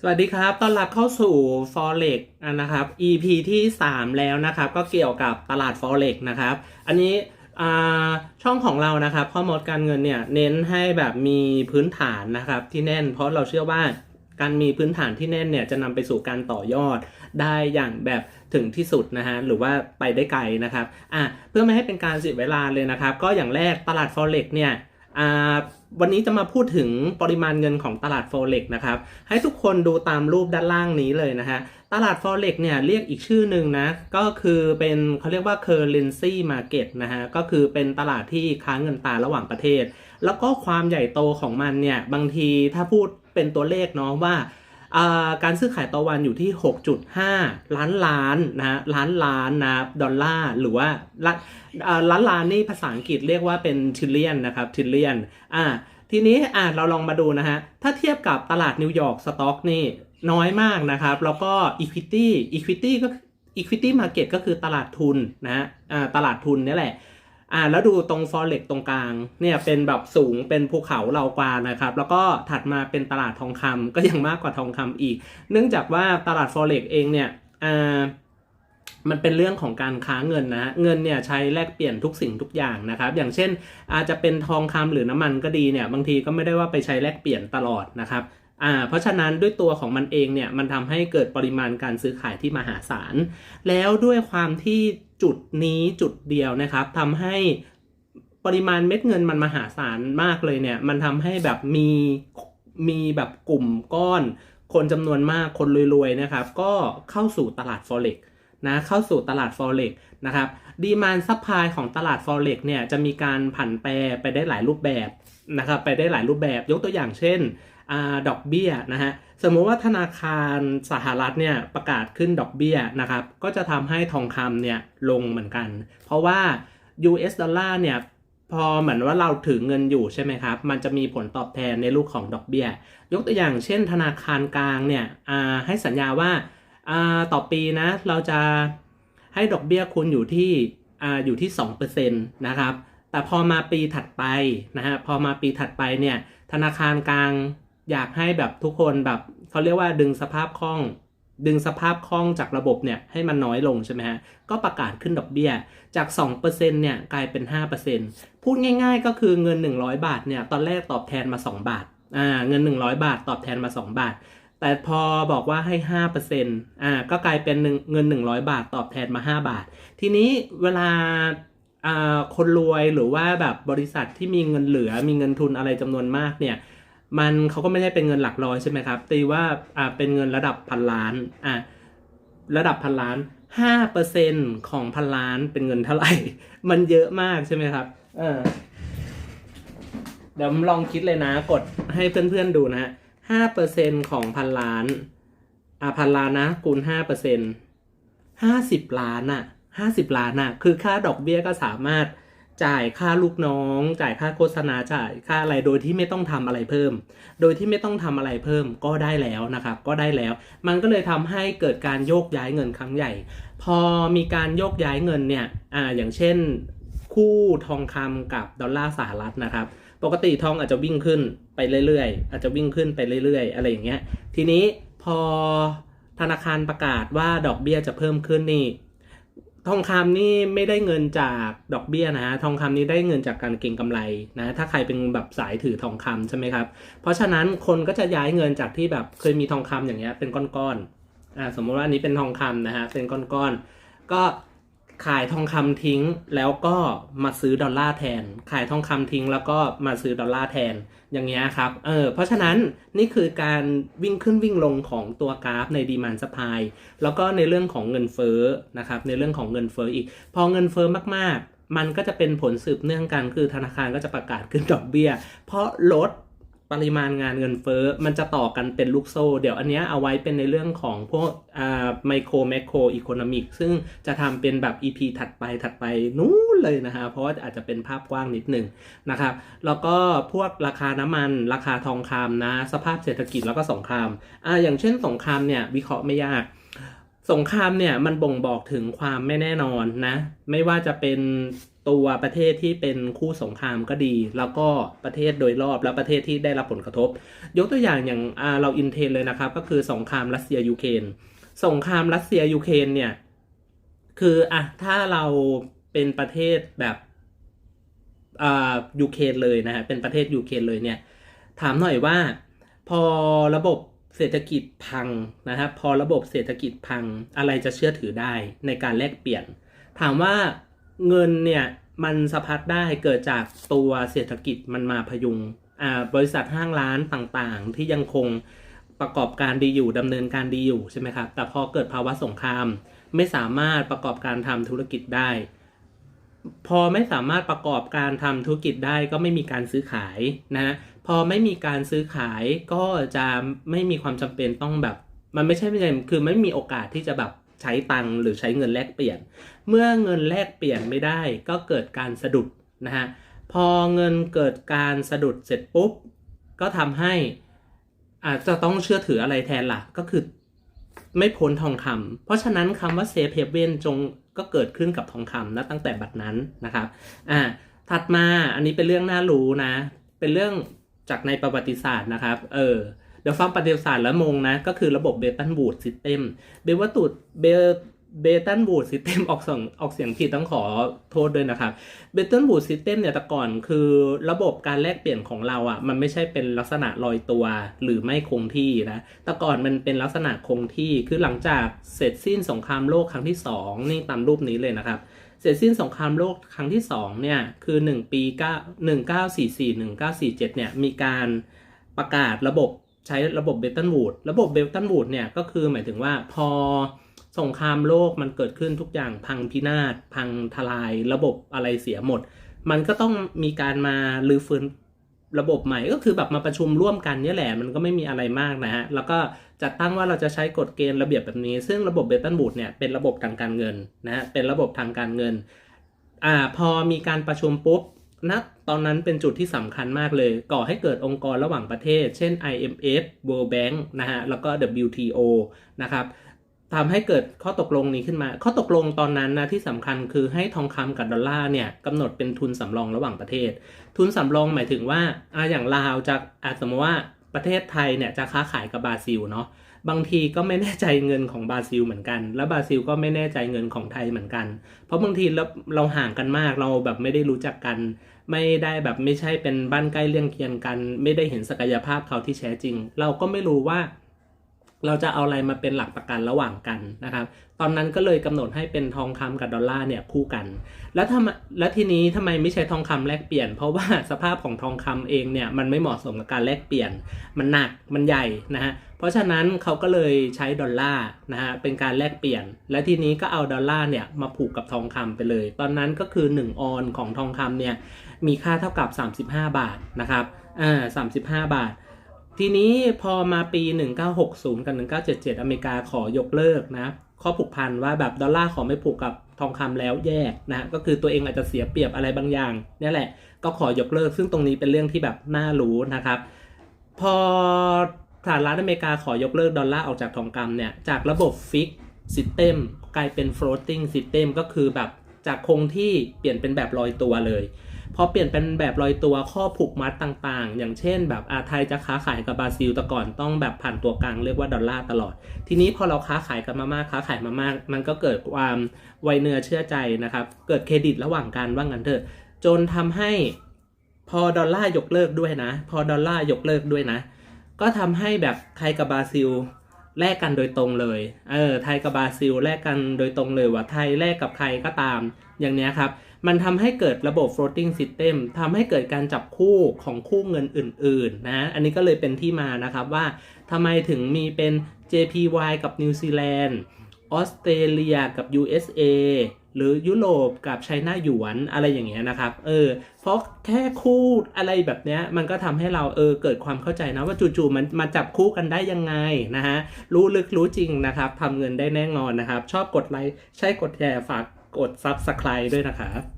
สวัสดีครับ ต้อนรับเข้าสู่ Forex นะครับ EP ที่ 3 แล้วนะครับ ก็เกี่ยวกับตลาด Forex นะครับ อันนี้ช่องของเรานะครับข้อมูลการเงินเนี่ยเน้นให้แบบมีพื้นฐานนะครับที่แน่น เพราะเราเชื่อว่าการมีพื้นฐานที่แน่นเนี่ยจะนำไปสู่การต่อยอดได้อย่างแบบถึงที่สุดนะฮะหรือว่าไปได้ไกลนะครับอะเพื่อไม่ให้เป็นการเสียเวลาเลยนะครับ ก็อย่างแรกตลาด Forex เนี่ย วันนี้จะมาพูดถึงปริมาณเงินของตลาด Forex นะครับ ให้ทุกคนดูตามรูปด้านล่างนี้เลยนะฮะ ตลาด Forex เนี่ยเรียกอีกชื่อหนึ่งนะ ก็คือเป็นเขาเรียกว่า currency market นะฮะ ก็คือเป็นตลาดที่ค้าเงินตราระหว่างประเทศ แล้วก็ความใหญ่โตของมันเนี่ย บางทีถ้าพูดเป็นตัวเลขเนาะว่าอ่า การซื้อขายต่อวันอยู่ที่ 6.5 ล้านล้านนะล้านล้านนะดอลลาร์หรือว่าล้านล้านนี่ภาษาอังกฤษเรียกว่าเป็นทิลเลียนนะครับทิลเลียนอ่าทีนี้อ่าเราลองมาดูนะฮะถ้าเทียบกับตลาดนิวยอร์กสต็อกนี่น้อยมากนะครับ แล้วก็ Equity Equity ก็ Equity Market ก็คือตลาดทุนนะฮะตลาดทุนนี่แหละ อ่าแล้วดูตรง forex ตรงกลางเนี่ยเป็นแบบสูงเป็นภูเขาเหล่ากวานะครับ แล้วก็ถัดมาเป็นตลาดทองคำก็ยังมากกว่าทองคำอีก เนื่องจากว่าตลาด forex เองเนี่ยอ่ามันเป็นเรื่องของการค้าเงินนะ เงินเนี่ยใช้แลกเปลี่ยนทุกสิ่งทุกอย่างนะครับ อย่างเช่น อาจจะเป็นทองคำหรือน้ำมันก็ดีเนี่ยบางทีก็ไม่ได้ว่าไปใช้แลกเปลี่ยนตลอดนะครับอ่าเพราะฉะนั้นด้วยตัวของมันเองเนี่ยมันทำให้เกิดปริมาณการซื้อขายที่มหาศาล แล้วด้วยความที่ จุดนี้จุดเดียวนะครับทำให้ปริมาณเม็ดเงินมันมหาศาลมากเลยเนี่ยมันทำให้แบบมีมีแบบกลุ่มก้อน คนจำนวนมากคนรวยๆนะครับ ก็เข้าสู่ตลาด forex นะเข้าสู่ตลาด forex นะครับดีมานซัพพลายของตลาด forex เนี่ยจะมีการผันแปรไปได้หลายรูปแบบนะครับไปได้หลายรูปแบบยกตัวอย่างเช่น อดอกเบี้ยนะฮะสมมติว่าธนาคารสหรัฐเนี่ยประกาศขึ้นดอกเบี้ยนะครับก็จะทำให้ทองคำเนี่ยลงเหมือนกัน เพราะว่า US ดอลลาร์เนี่ยพอเหมือนว่าเราถือเงินอยู่ใช่ไหมครับ มันจะมีผลตอบแทนในรูปของดอกเบี้ย ยกตัวอย่างเช่น ธนาคารกลางเนี่ยให้สัญญาว่าต่อปีนะเราจะให้ดอกเบี้ยคุณอยู่ที่ออยู่ที่2%นะครับ แต่พอมาปีถัดไปนะฮะพอมาปีถัดไปเนี่ยธนาคารกลาง อยากให้แบบทุกคนแบบเขาเรียกว่าดึงสภาพคล่อง ดึงสภาพคล่องจากระบบเนี่ยให้มันน้อยลงใช่ไหมฮะ ก็ประกาศขึ้นดอกเบี้ยจาก 2%เนี่ยกลายเป็น 5%พูดง่ายๆก็คือเงิน 100 บาทเนี่ยตอนแรกตอบแทนมา 2 บาทอ่าเงิน 100 บาทตอบแทนมา 2 บาท แต่พอบอกว่าให้ 5%อ่าก็กลายเป็นเงิน 100 บาทตอบแทนมา 5 บาท ทีนี้เวลาอ่าคนรวยหรือว่าแบบบริษัทที่มีเงินเหลือมีเงินทุนอะไรจำนวนมากเนี่ย มันเขาก็ไม่ได้เป็นเงินหลักร้อยใช่ไหมครับ ตีว่าอ่าเป็นเงินระดับพันล้านอ่าระดับพันล้านห้าเปอร์เซ็นของพันล้านเป็นเงินเท่าไหร่ มันเยอะมากใช่ไหมครับเออเดี๋ยวลองคิดเลยนะ กดให้เพื่อนๆดูนะฮะห้าเปอร์เซ็นของพันล้านอ่าพันล้านนะคูณห้าเปอร์เซ็นห้าสิบล้านอะห้าสิบล้านอะคือค่าดอกเบี้ยก็สามารถ จ่ายค่าลูกน้อง จ่ายค่าโฆษณาจ่ายค่าอะไรโดยที่ไม่ต้องทำอะไรเพิ่ม โดยที่ไม่ต้องทำอะไรเพิ่มก็ได้แล้วนะครับ ก็ได้แล้ว มันก็เลยทำให้เกิดการโยกย้ายเงินครั้งใหญ่ พอมีการโยกย้ายเงินเนี่ยอ่าอย่างเช่น คู่ทองคำกับดอลลาร์สหรัฐนะครับ ปกติทองอาจจะวิ่งขึ้นไปเรื่อยๆ อาจจะวิ่งขึ้นไปเรื่อยๆ อะไรอย่างเงี้ยทีนี้พอธนาคารประกาศว่าดอกเบี้ยจะเพิ่มขึ้นนี่ ทองคำนี่ไม่ได้เงินจากดอกเบี้ยนะฮะทองคำนี้ได้เงินจากการเก็งกำไรนะถ้าใครเป็นแบบสายถือทองคำใช่ไหมครับ เพราะฉะนั้นคนก็จะย้ายเงินจากที่แบบเคยมีทองคำอย่างเงี้ยเป็นก้อนๆอ่าสมมติว่าอันนี้เป็นทองคำนะฮะเป็นก้อนๆก็ ขายทองคำทิ้งแล้วก็มาซื้อดอลลาร์แทน ขายทองคำทิ้งแล้วก็มาซื้อดอลลาร์แทน อย่างเงี้ยครับ เออ เพราะฉะนั้นนี่คือการวิ่งขึ้นวิ่งลงของตัวกราฟในดีมานสปายแล้วก็ในเรื่องของเงินเฟ้อนะครับ ในเรื่องของเงินเฟ้ออีก พอเงินเฟ้อมากๆ มันก็จะเป็นผลสืบเนื่องกันคือธนาคารก็จะประกาศขึ้นดอกเบี้ย เพราะลด ปริมาณงานเงินเฟ้อมันจะต่อกันเป็นลูกโซ่ เดี๋ยวอันเนี้ยเอาไว้เป็นในเรื่องของพวกอ่าไมโครแมคโครอีโคโนมิกซึ่งจะทำเป็นแบบ EP ถัดไปถัดไปนู้นเลยนะฮะเพราะว่าอาจจะเป็นภาพกว้างนิดหนึ่งนะครับ แล้วก็พวกราคาน้ำมัน ราคาทองคำนะ สภาพเศรษฐกิจแล้วก็สงครามอ่าอย่างเช่นสงครามเนี่ยวิเคราะห์ไม่ยาก สงครามเนี่ยมันบ่งบอกถึงความไม่แน่นอนนะ ไม่ว่าจะเป็นตัวประเทศที่เป็นคู่สงครามก็ดี แล้วก็ประเทศโดยรอบและประเทศที่ได้รับผลกระทบ ยกตัวอย่างอย่างเราอินเทนเลยนะครับ ก็คือสงครามรัสเซียยูเครนสงครามรัสเซียยูเครนเนี่ย คืออะถ้าเราเป็นประเทศแบบอ่ายูเครนเลยนะฮะเป็นประเทศยูเครนเลยเนี่ย ถามหน่อยว่า พอระบบ เศรษฐกิจพังนะครับพอระบบเศรษฐกิจพังอะไรจะเชื่อถือได้ในการแลกเปลี่ยน ถามว่าเงินเนี่ยมันสะพัดได้เกิดจากตัวเศรษฐกิจมันมาพยุงอ่าบริษัทห้างร้านต่างๆ ที่ยังคงประกอบการดีอยู่ดำเนินการดีอยู่ใช่ไหมครับ แต่พอเกิดภาวะสงคราม ไม่สามารถประกอบการทำธุรกิจได้ พอไม่สามารถประกอบการทำธุรกิจได้ก็ไม่มีการซื้อขายนะ พอไม่มีการซื้อขายก็จะไม่มีความจำเป็นต้องแบบ มันไม่ใช่ไม่ใช่คือไม่มีโอกาสที่จะแบบใช้ตังหรือใช้เงินแลกเปลี่ยน เมื่อเงินแลกเปลี่ยนไม่ได้ก็เกิดการสะดุดนะฮะพอเงินเกิดการสะดุดเสร็จปุ๊บ ก็ทำให้อาจจะต้องเชื่อถืออะไรแทนล่ะ ก็คือไม่พ้นทองคำเพราะฉะนั้นคำว่าเซฟเฮเวนจงก็เกิดขึ้นกับทองคำนะตั้งแต่บัดนั้นนะครับอ่าถัดมาอันนี้เป็นเรื่องน่ารู้นะ เป็นเรื่อง จากในประวัติศาสตร์นะครับ เออเดี๋ยวฟังประวัติศาสตร์แล้วมงนะ ก็คือระบบเบตันบูดซิสเต็มเบวัตุดเบเบตันบูดซิสเต็มออกเสียงออกเสียงผิดต้องขอโทษด้วยนะครับเบตันบูดซิสเต็มเนี่ยแต่ก่อนคือระบบการแลกเปลี่ยนของเราอะ่ะ มันไม่ใช่เป็นลักษณะลอยตัวหรือไม่คงที่นะแต่ก่อนมันเป็นลักษณะคงที่คือหลังจากเสร็จสิ้นสงครามโลกครั้งที่สองนี่ตามรูปนี้เลยนะครับ เสร็จสิ้นสงครามโลกครั้งที่2เนี่ยคือ 1 ปี9 1944 1947เนี่ยมีการประกาศระบบใช้ระบบเบลตันวูดระบบเบลตันวูดเนี่ยก็คือหมายถึงว่าพอสงครามโลกมันเกิดขึ้นทุกอย่างพังพินาศพังทลาย ระบบอะไรเสียหมด มันก็ต้องมีการมาลื้อฟื้น ระบบใหม่ก็คือแบบมาประชุมร่วมกันนี่แหละ มันก็ไม่มีอะไรมากนะฮะ แล้วก็จัดตั้งว่าเราจะใช้กฎเกณฑ์ระเบียบแบบนี้ ซึ่งระบบเบตันบูดเนี่ยเป็นระบบทางการเงินนะฮะ เป็นระบบทางการเงิน อ่า พอมีการประชุมปุ๊บนะตอนนั้นเป็นจุดที่สำคัญมากเลย ก่อให้เกิดองค์กรระหว่างประเทศ เช่น IMF World Bank นะฮะ แล้วก็ WTO นะครับ ทำให้เกิดข้อตกลงนี้ขึ้นมา ข้อตกลงตอนนั้นนะที่สำคัญคือให้ทองคำกับดอลลาร์เนี่ยกำหนดเป็นทุนสำรองระหว่างประเทศ ทุนสำรองหมายถึงว่าอาอย่างลาวจะอาสมมติว่าประเทศไทยเนี่ยจะค้าขายกับบราซิลเนาะบางทีก็ไม่แน่ใจเงินของบราซิลเหมือนกัน แล้วบราซิลก็ไม่แน่ใจเงินของไทยเหมือนกัน เพราะบางทีเราเราห่างกันมากเราแบบไม่ได้รู้จักกัน ไม่ได้แบบไม่ใช่เป็นบ้านใกล้เลี่ยงเคียงกัน ไม่ได้เห็นศักยภาพเขาที่แท้จริง เราก็ไม่รู้ว่า เราจะเอาอะไรมาเป็นหลักประกันระหว่างกันนะครับ ตอนนั้นก็เลยกำหนดให้เป็นทองคำกับดอลลาร์เนี่ยคู่กัน แล้วทำแล้วทีนี้ทำไมไม่ใช้ทองคำแลกเปลี่ยน เพราะว่าสภาพของทองคำเองเนี่ยมันไม่เหมาะสมกับการแลกเปลี่ยน มันหนัก มันใหญ่นะฮะ เพราะฉะนั้นเขาก็เลยใช้ดอลลาร์นะฮะเป็นการแลกเปลี่ยน และทีนี้ก็เอาดอลลาร์เนี่ยมาผูกกับทองคำไปเลย ตอนนั้นก็คือ1ออนของทองคำเนี่ยมีค่าเท่ากับ 35 บาทนะครับ อ่า35บาท ทีนี้พอมาปี 1960 กับ 1977 อเมริกาขอยกเลิกนะข้อผูกพันว่าแบบดอลลาร์ขอไม่ผูกกับทองคำแล้วแยกนะก็คือตัวเองอาจจะเสียเปรียบอะไรบางอย่างนี่แหละก็ขอยกเลิก ซึ่งตรงนี้เป็นเรื่องที่แบบน่ารู้นะครับ พอสหรัฐอเมริกาขอยกเลิกดอลลาร์ออกจากทองคำเนี่ยจากระบบฟิกซิสเต็มกลายเป็น floating system ก็คือแบบจากคงที่เปลี่ยนเป็นแบบลอยตัวเลย พอเปลี่ยนเป็นแบบลอยตัวข้อผูกมัดต่างๆ อย่างเช่น แบบอาไทยจะค้าขายกับบราซิลแต่ก่อนต้องแบบผ่านตัวกลางเรียกว่าดอลลาร์ตลอด ทีนี้พอเราค้าขายกันมามากค้าขายมามาก มันก็เกิดความไวเนื้อเชื่อใจนะครับ เกิดเครดิตระหว่างกันว่างั้นเถอะ จนทำให้พอดอลลาร์ยกเลิกด้วยนะ พอดอลลาร์ยกเลิกด้วยนะ ก็ทำให้แบบไทยกับบราซิล แลกกันโดยตรงเลย เออ ไทยกับบราซิลแลกกันโดยตรงเลยว่าไทยแลกกับใครก็ตาม อย่างเนี้ยครับ มันทำให้เกิดระบบ floating system ทำให้เกิดการจับคู่ของคู่เงินอื่น ๆ นะ อันนี้ก็เลยเป็นที่มานะครับว่าทำไมถึงมีเป็น JPY กับนิวซีแลนด์ ออสเตรเลียกับ USA หรือยุโรปกับไชน่าหยวนอะไรอย่างเงี้ยนะครับ เออ เพราะแค่คู่อะไรแบบเนี้ยมันก็ทำให้เราเออเกิดความเข้าใจนะว่าจู่ๆมันมาจับคู่กันได้ยังไงนะฮะ รู้ลึกรู้จริงนะครับทำเงินได้แน่นอนนะครับ ชอบกดไลค์ ใช่กดแชร์ฝากกด Subscribe ด้วยนะครับ